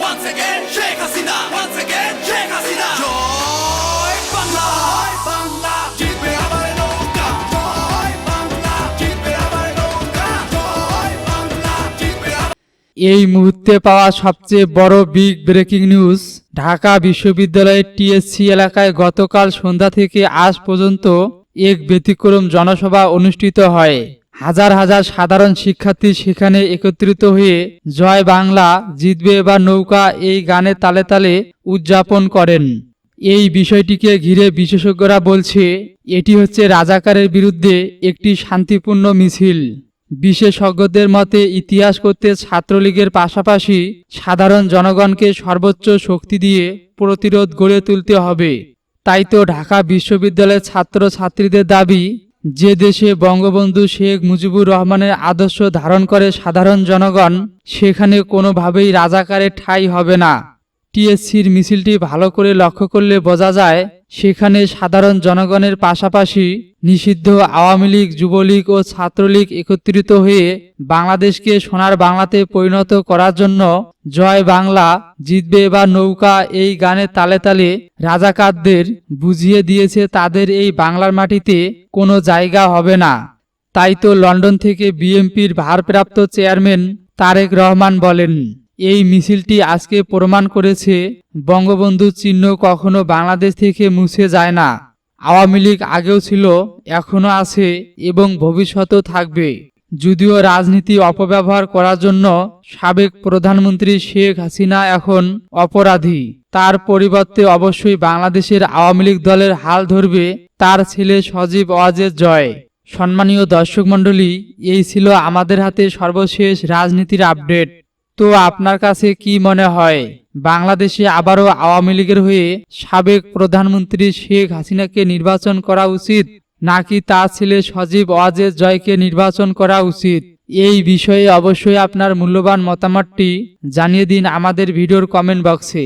once again once again এই মুহূর্তে পাওয়া সবচেয়ে বড় বিগ ব্রেকিং নিউজ ঢাকা বিশ্ববিদ্যালয়ের টিএসসি এলাকায় গতকাল সন্ধ্যা থেকে আজ পর্যন্ত এক ব্যতিক্রম জনসভা অনুষ্ঠিত হয়। হাজার হাজার সাধারণ শিক্ষার্থী সেখানে একত্রিত হয়ে জয় বাংলা জিতবে এবার নৌকা এই গানে তালে তালে উদযাপন করেন। এই বিষয়টিকে ঘিরে বিশেষজ্ঞরা বলছে, এটি হচ্ছে রাজাকারের বিরুদ্ধে একটি শান্তিপূর্ণ মিছিল। বিশেষজ্ঞদের মতে, ইতিহাস করতে ছাত্রলীগের পাশাপাশি সাধারণ জনগণকে সর্বোচ্চ শক্তি দিয়ে প্রতিরোধ গড়ে তুলতে হবে। তাই তো ঢাকা বিশ্ববিদ্যালয়ের ছাত্র ছাত্রীদের দাবি যে দেশে বঙ্গবন্ধু শেখ মুজিবুর রহমানের আদর্শ ধারণ করে সাধারণ জনগণ, সেখানে কোনোভাবেই রাজাকারের ঠাঁই হবে না। টিএসসির মিছিলটি ভালো করে লক্ষ্য করলে বোঝা যায়, সেখানে সাধারণ জনগণের পাশাপাশি নিষিদ্ধ আওয়ামী লীগ, যুবলীগ ও ছাত্রলীগ একত্রিত হয়ে বাংলাদেশকে সোনার বাংলাতে পরিণত করার জন্য জয় বাংলা জিতবে বা নৌকা এই গানে তালে তালে রাজাকারদের বুঝিয়ে দিয়েছে তাদের এই বাংলার মাটিতে কোনো জায়গা হবে না। তাই তো লন্ডন থেকে বিএমপির ভারপ্রাপ্ত চেয়ারম্যান তারেক রহমান বলেন। এই মিছিলটি আজকে প্রমাণ করেছে, বঙ্গবন্ধু চিহ্ন কখনো বাংলাদেশ থেকে মুছে যায় না। আওয়ামী লীগ আগেও ছিল এখনও আছে এবং ভবিষ্যতেও থাকবে। যদিও রাজনীতি অপব্যবহার করার জন্য সাবেক প্রধানমন্ত্রী শেখ হাসিনা এখন অপরাধী। তার পরিবর্তে অবশ্যই বাংলাদেশের আওয়ামী লীগ দলের হাল ধরবে তার ছেলে সজীব ওয়াজের জয়। সম্মানীয় দর্শক মণ্ডলী, এই ছিল আমাদের হাতে সর্বশেষ রাজনীতির আপডেট। তো আপনার কাছে কি মনে হয়, বাংলাদেশে আবারও আওয়ামী লীগের হয়ে সাবেক প্রধানমন্ত্রী শেখ হাসিনাকে নির্বাচন করা উচিত, নাকি তার ছেলে সজীব ওয়াজের জয়কে নির্বাচন করা উচিত? এই বিষয়ে অবশ্যই আপনার মূল্যবান মতামতটি জানিয়ে দিন আমাদের ভিডিওর কমেন্ট বক্সে